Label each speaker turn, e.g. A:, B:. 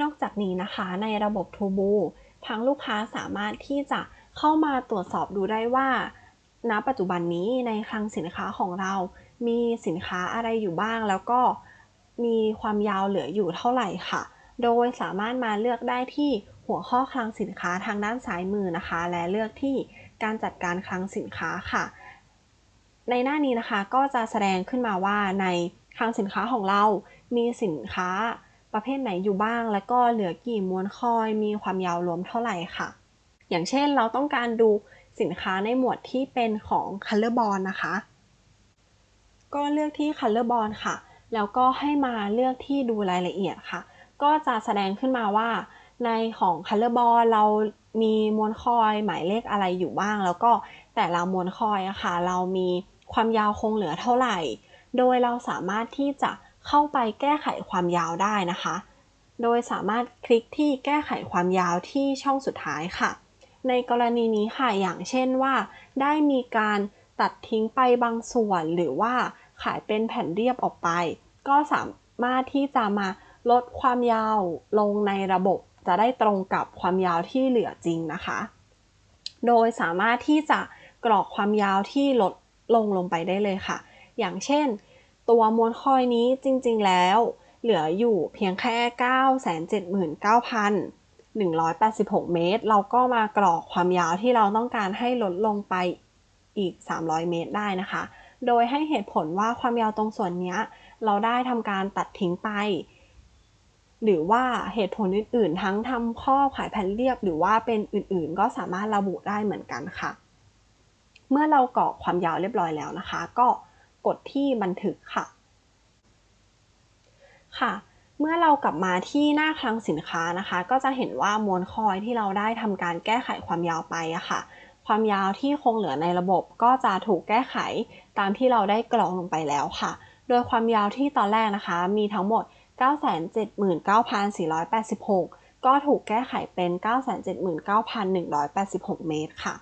A: นอกจากนี้นะคะในระบบ To b o ทางลูกค้าสามารถที่จะเข้ามาตรวจสอบดูได้ว่า ณ ปัจจุบันนี้ในคลังสินค้าของเรา มีสินค้าอะไรอยู่บ้าง แล้วก็มีความยาวเหลืออยู่เท่าไหร่ค่ะ โดยสามารถมาเลือกได้ที่หัวข้อคลังสินค้าทางด้านซ้ายมือนะคะ และเลือกที่การจัดการคลังสินค้าค่ะ ในหน้านี้นะคะก็จะแสดงขึ้นมาว่าในคลังสินค้าของเรา มีสินค้า ประเภทไหนอยู่บ้าง แล้วก็เหลือกี่ม้วนคอย มีความยาวรวมเท่าไหร่ค่ะ อย่างเช่นเราต้องการดูสินค้าในหมวดที่เป็นของ Color Bond นะคะ ก็เลือกที่ Color Bond ค่ะ แล้วก็ให้มาเลือกที่ดูรายละเอียดค่ะ ก็จะแสดงขึ้นมาว่า ในของ Color Bond เรามีม้วนคอยหมายเลขอะไรอยู่บ้าง แล้วก็แต่ละม้วนคอยอะค่ะ เรามีความยาวคงเหลือเท่าไหร่ โดยเราสามารถที่จะ เข้าไปแก้ไขความยาวได้นะคะ โดยสามารถคลิกที่แก้ไขความยาวที่ช่องสุดท้ายค่ะ ในกรณีนี้ค่ะ อย่างเช่นว่า ได้มีการตัดทิ้งไปบางส่วน หรือว่าขายเป็นแผ่นเรียบออกไป ก็สามารถที่จะมาลดความยาวลงในระบบจะได้ตรงกับความยาวที่เหลือจริงนะคะ โดยสามารถที่จะกรอกความยาวที่ลดลงลงไปได้เลยค่ะ อย่างเช่น ตัวม้วนคอยนี้จริงๆแล้ว เหลืออยู่เพียงแค่ 979,186 เมตร เราก็มากรอกความยาวที่เราต้องการให้ลดลงไปอีก 300 เมตรได้นะคะ โดยให้เหตุผลว่าความยาวตรงส่วนนี้เราได้ทำการตัดทิ้งไป หรือว่าเหตุผลอื่นๆ ทั้งทำข้อขายแผ่นเรียบ หรือว่าเป็นอื่นๆ ก็สามารถระบุได้เหมือนกันค่ะ เมื่อเรากรอกความยาวเรียบร้อยแล้วนะคะ ก็ กดที่บันทึกค่ะ ค่ะ เมื่อเรากลับมาที่หน้าคลังสินค้านะคะ ก็จะเห็นว่ามวนคอยที่เราได้ทำการแก้ไขความยาวไปอะค่ะ ความยาวที่คงเหลือในระบบก็จะถูกแก้ไขตามที่เราได้กรองลงไปแล้วค่ะ โดยความยาวที่ตอนแรกนะคะ มีทั้งหมด 979,486 ก็ถูกแก้ไขเป็น 979,186 เมตรค่ะ